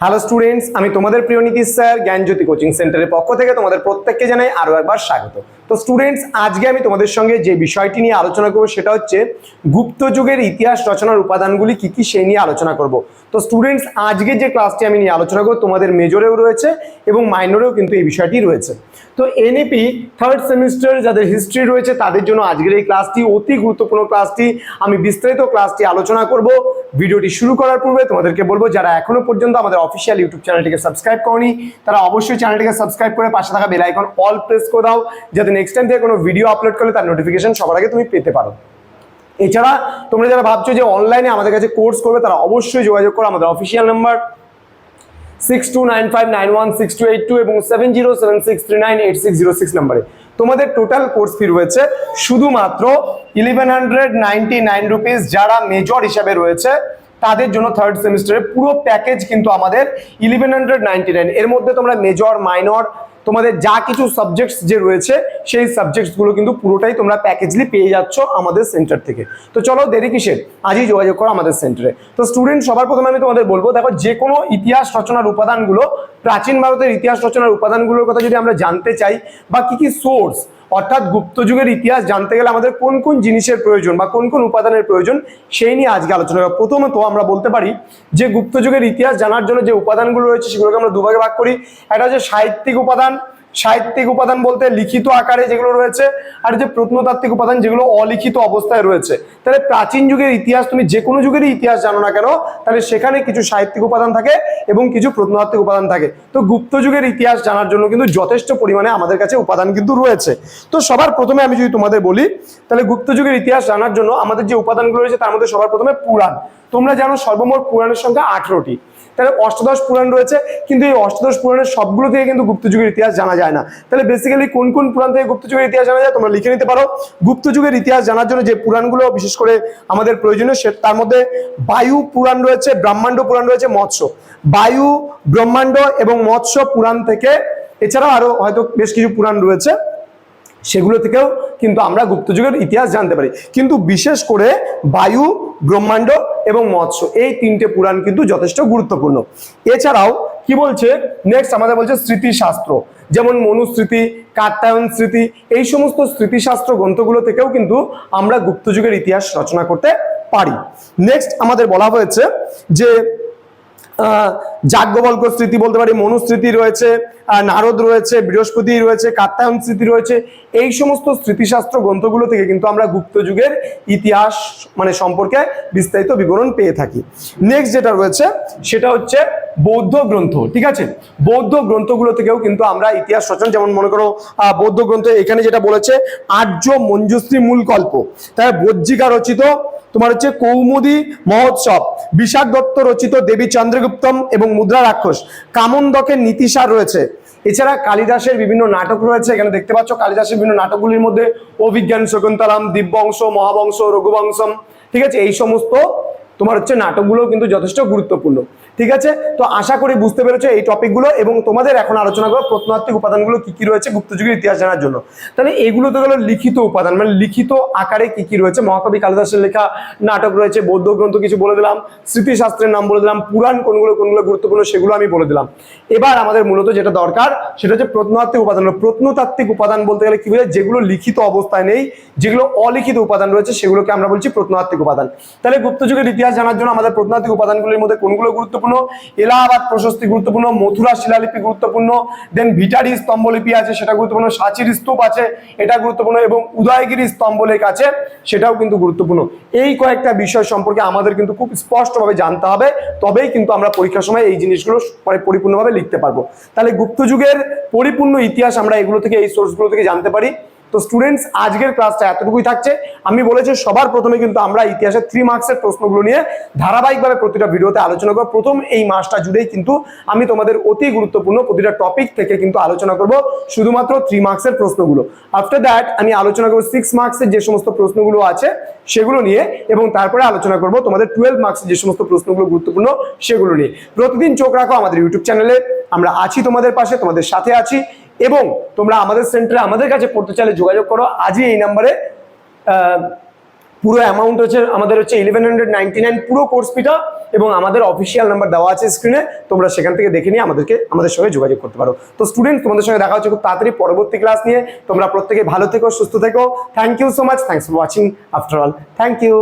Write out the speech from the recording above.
Hello students আমি তোমাদের Priyaniti sir, জ্ঞানজ্যোতি coaching সেন্টারের পক্ষ থেকে তোমাদের প্রত্যেককে জানাই আরও একবার স্বাগত। তো স্টুডেন্টস আজকে আমি তোমাদের সঙ্গে যে বিষয়টি নিয়ে আলোচনা করব সেটা হচ্ছে গুপ্ত যুগের ইতিহাস রচনার উপাদানগুলি কি কি সেই নিয়ে আলোচনা করব। তো স্টুডেন্টস আজকে যে ক্লাসটি আমি নিয়ে আলোচনা করব তোমাদের মেজরেও রয়েছে এবং মাইনরেও কিন্তু এই বিষয়টি রয়েছে। তো এনএপি থার্ড সেমিস্টার যাদের হিস্ট্রি রয়েছে তাদের জন্য আজকের এই ক্লাসটি অতি গুরুত্বপূর্ণ ক্লাসটি আমি বিস্তারিত ক্লাসটি আলোচনা করব। ভিডিওটি শুরু করার পূর্বে তোমাদেরকে বলব, যারা এখনও পর্যন্ত আমাদের অফিসিয়াল ইউটিউব চ্যানেলটিকে সাবস্ক্রাইব করনি, তারা অবশ্যই চ্যানেলটিকে সাবস্ক্রাইব করে পাশে থাকা বেল আইকন অল প্রেস করে দাও, যাতে নেক্সট টাইম থেকে কোনো ভিডিও আপলোড করলে তার নোটিফিকেশন সবার আগে তুমি পেতে পারো। এছাড়া তোমরা যারা ভাবছ যে অনলাইনে আমাদের কাছে কোর্স করবে, তারা অবশ্যই যোগাযোগ করো আমাদের official number six two nine five nine one six two eight two এবং seven zero seven six three nine eight six zero six নাম্বারে তোমাদের টোটাল কোর্স ফি রয়েছে শুধুমাত্র eleven hundred ninety nine rupees যারা মেজর হিসাবে রয়েছে, তাদের জন্য থার্ড সেমিস্টারের পুরো প্যাকেজ কিন্তু আমাদের ইলেভেন হান্ড্রেড নাইনটি নাইন এর মধ্যে তোমরা মেজর মাইনর তোমাদের যা কিছু সাবজেক্টস যে রয়েছে, সেই সাবজেক্টসগুলো কিন্তু পুরোটাই তোমরা প্যাকেজলি পেয়ে যাচ্ছ আমাদের সেন্টার থেকে। তো চলো দেরি কিসের? আজই যোগাযোগ করো আমাদের সেন্টারে তো স্টুডেন্ট সবার প্রথমে আমি তোমাদের বলব, দেখো যে কোনো ইতিহাস রচনার উপাদানগুলো, প্রাচীন ভারতের ইতিহাস রচনার উপাদানগুলোর কথা যদি আমরা জানতে চাই, বা কি কি সোর্স অর্থাৎ গুপ্ত যুগের ইতিহাস জানতে গেলে আমাদের কোন কোন জিনিসের প্রয়োজন বা কোন কোন উপাদানের প্রয়োজন, সেই নিয়ে আজকে আলোচনা করব। প্রথমত আমরা বলতে পারি যে গুপ্ত যুগের ইতিহাস জানার জন্য যে উপাদানগুলো রয়েছে, সেগুলোকে আমরা দুভাগে ভাগ করি। একটা হচ্ছে সাহিত্যিক উপাদান সাহিত্যিক উপাদান বলতে লিখিত আকারে যেগুলো রয়েছে, আর যে প্রত্নতাত্ত্বিক উপাদান যেগুলো অলিখিত অবস্থায় রয়েছে। তাহলে প্রাচীন যুগের ইতিহাস তুমি যে কোনো যুগেরই ইতিহাস জানো না কেন, তাহলে সেখানে কিছু সাহিত্যিক উপাদান থাকে এবং কিছু প্রত্নতাত্ত্বিক উপাদান থাকে। তো গুপ্ত যুগের ইতিহাস জানার জন্য কিন্তু যথেষ্ট পরিমাণে আমাদের কাছে উপাদান কিন্তু রয়েছে। তো সবার প্রথমে আমি যদি তোমাদের বলি, তাহলে গুপ্ত যুগের ইতিহাস জানার জন্য আমাদের যে উপাদানগুলো রয়েছে তার মধ্যে সবার প্রথমে পুরাণ। তোমরা জানো সর্বমোট পুরাণের সংখ্যা আঠেরোটি। তাহলে অষ্টাদশ পুরাণ রয়েছে, কিন্তু এই অষ্টাদশ পুরাণের সবগুলো থেকে কিন্তু গুপ্ত যুগের ইতিহাস জানা যায় না। তাহলে বেসিক্যালি কোন কোন পুরাণ থেকে গুপ্ত যুগের ইতিহাস জানা যায়? তোমরা লিখে নিতে পারো। গুপ্ত যুগের ইতিহাস জানার জন্য যে পুরাণগুলো, বিশেষ করে আমাদের প্রয়োজনীয়, সে তার মধ্যে বায়ু পুরাণ রয়েছে, ব্রহ্মাণ্ড পুরাণ রয়েছে, মৎস্য। বায়ু, ব্রহ্মাণ্ড এবং মৎস্য পুরাণ থেকে, এছাড়াও আরও হয়তো বেশ কিছু পুরাণ রয়েছে। সেগুলো থেকেও কিন্তু আমরা গুপ্ত যুগের ইতিহাস জানতে পারি। কিন্তু বিশেষ করে বায়ু, ব্রহ্মাণ্ড এবং মৎস্য, এই তিনটে পুরাণ কিন্তু যথেষ্ট গুরুত্বপূর্ণ। এছাড়াও কি বলছে? নেক্সট আমাদের বলছে স্মৃতিশাস্ত্র। যেমন মনুস্মৃতি কাত্তায়ন স্মৃতি, এই সমস্ত স্মৃতিশাস্ত্র গ্রন্থগুলো থেকেও কিন্তু আমরা গুপ্তযুগের ইতিহাস রচনা করতে পারি। নেক্সট আমাদের বলা হয়েছে যে যাজ্ঞবল্ক স্মৃতি বলতে পারি মনুস্মৃতি রয়েছে নারদ রয়েছে, বৃহস্পতি রয়েছে, কাত্যায়ন স্মৃতি রয়েছে, এই সমস্ত স্মৃতিশাস্ত্র গ্রন্থগুলো থেকে কিন্তু আমরা গুপ্ত যুগের ইতিহাস মানে সম্পর্কে বিস্তারিত বিবরণ পেয়ে থাকি। নেক্সট যেটা রয়েছে, সেটা হচ্ছে বৌদ্ধ গ্রন্থ, ঠিক আছে? বৌদ্ধ গ্রন্থগুলো থেকেও কিন্তু আমরা ইতিহাস রচনা, যেমন মনে করো বৌদ্ধ গ্রন্থ এখানে যেটা বলেছে, আর্য মঞ্জুশ্রী মূল কল্প তাই বজ্জিকা রচিত, তোমার হচ্ছে কৌমুদী মহোৎসব। বিশাখ দত্ত রচিত দেবী চন্দ্রগুপ্তম এবং মুদ্রা রাক্ষস কামন্দকের নীতিসার রয়েছে। এছাড়া কালিদাসের বিভিন্ন নাটক রয়েছে। এখানে দেখতে পাচ্ছ, কালিদাসের বিভিন্ন নাটকগুলির মধ্যে অভিজ্ঞান শকুন্তলাম, দিব্যংশ, মহাবংশ, রঘুবংশম, ঠিক আছে? এই সমস্ত তোমার হচ্ছে নাটকগুলো কিন্তু যথেষ্ট গুরুত্বপূর্ণ। ঠিক আছে? তো আশা করি বুঝতে পেরেছ এই টপিকগুলো এবং তোমাদের এখন আলোচনা করো প্রত্নতাত্ত্বিক উপাদানগুলো কি কি রয়েছে গুপ্তযুগের ইতিহাস জানার জন্য। তাহলে এগুলো তো গেলো লিখিত উপাদান মানে লিখিত আকারে কি কি রয়েছে? মহাকবি কালিদাসের লেখা নাটক রয়েছে, বৌদ্ধ গ্রন্থ কিছু বলে দিলাম, স্মৃতিশাস্ত্রের নাম বলে দিলাম, পুরাণ কোনগুলো কোনগুলো গুরুত্বপূর্ণ সেগুলো আমি বলে দিলাম। এবার আমাদের মূলত যেটা দরকার, সেটা হচ্ছে প্রত্নতাত্ত্বিক উপাদান। প্রত্নতাত্ত্বিক উপাদান বলতে গেলে কি বোঝায়? যেগুলো লিখিত অবস্থায় নেই, যেগুলো অলিখিত উপাদান রয়েছে, সেগুলোকে আমরা বলছি প্রত্নতাত্ত্বিক উপাদান। তাহলে গুপ্তযুগের ইতিহাস জানার জন্য আমাদের প্রত্নতাত্ত্বিক উপাদানগুলির মধ্যে কোনগুলো গুরুত্বপূর্ণ, এলাহাবাদ প্রশস্তি গুরুত্বপূর্ণ, মথুরা শিলালিপি গুরুত্বপূর্ণ দেন ভিটারি স্তম্ভলিপি আছে, সেটা গুরুত্বপূর্ণ, সাঁচির স্তূপ আছে, এটা গুরুত্বপূর্ণ এবং উদয়গিরি স্তম্ভলেখ আছে, সেটাও কিন্তু গুরুত্বপূর্ণ। এই কয়েকটা বিষয় সম্পর্কে আমাদের কিন্তু খুব স্পষ্টভাবে জানতে হবে, তবেই কিন্তু আমরা পরীক্ষার সময় এই জিনিসগুলো পরে পরিপূর্ণভাবে লিখতে পারব। তাহলে গুপ্ত যুগের পরিপূর্ণ ইতিহাস আমরা এগুলো থেকে, এই সোর্সগুলো থেকে জানতে পারি। তো স্টুডেন্টস আজকের ক্লাসটা এতটুকুই থাকছে। আমি বলেছি সবার প্রথমে কিন্তু আমরা ইতিহাসের থ্রি মার্কসের প্রশ্নগুলো নিয়ে ধারাবাহিকভাবে প্রতিটা ভিডিওতে আলোচনা করব। প্রথম এই মাসটা জুড়েই কিন্তু আমি তোমাদের অতি গুরুত্বপূর্ণ প্রতিটা টপিক থেকে কিন্তু আলোচনা করব, শুধুমাত্র থ্রি মার্কসের প্রশ্নগুলো। আফটার দ্যাট আমি আলোচনা করব সিক্স মার্কসের যে সমস্ত প্রশ্নগুলো আছে, সেগুলো নিয়ে এবং তারপরে আলোচনা করব তোমাদের টুয়েলভ মার্কসের যে সমস্ত প্রশ্নগুলো গুরুত্বপূর্ণ, সেগুলো নিয়ে। প্রতিদিন চোখ রাখো আমাদের ইউটিউব চ্যানেলে আমরা আছি তোমাদের পাশে, তোমাদের সাথে আছি। এবং তোমরা আমাদের সেন্টারে আমাদের কাছে পড়তে চাইলে যোগাযোগ করো। আজই এই নাম্বারে পুরো অ্যামাউন্ট হচ্ছে, আমাদের হচ্ছে ইলেভেন হান্ড্রেড নাইনটি নাইন পুরো কোর্স ফিটা এবং আমাদের অফিসিয়াল নাম্বার দেওয়া আছে স্ক্রিনে তোমরা সেখান থেকে দেখে নিয়ে আমাদেরকে, আমাদের সঙ্গে যোগাযোগ করতে পারো। তো স্টুডেন্ট তোমাদের সঙ্গে দেখা হচ্ছে খুব তাড়াতাড়ি পরবর্তী ক্লাস নিয়ে। তোমরা প্রত্যেকে ভালো থেকো, সুস্থ থেকো। Thank you so much thanks for watching after all thank you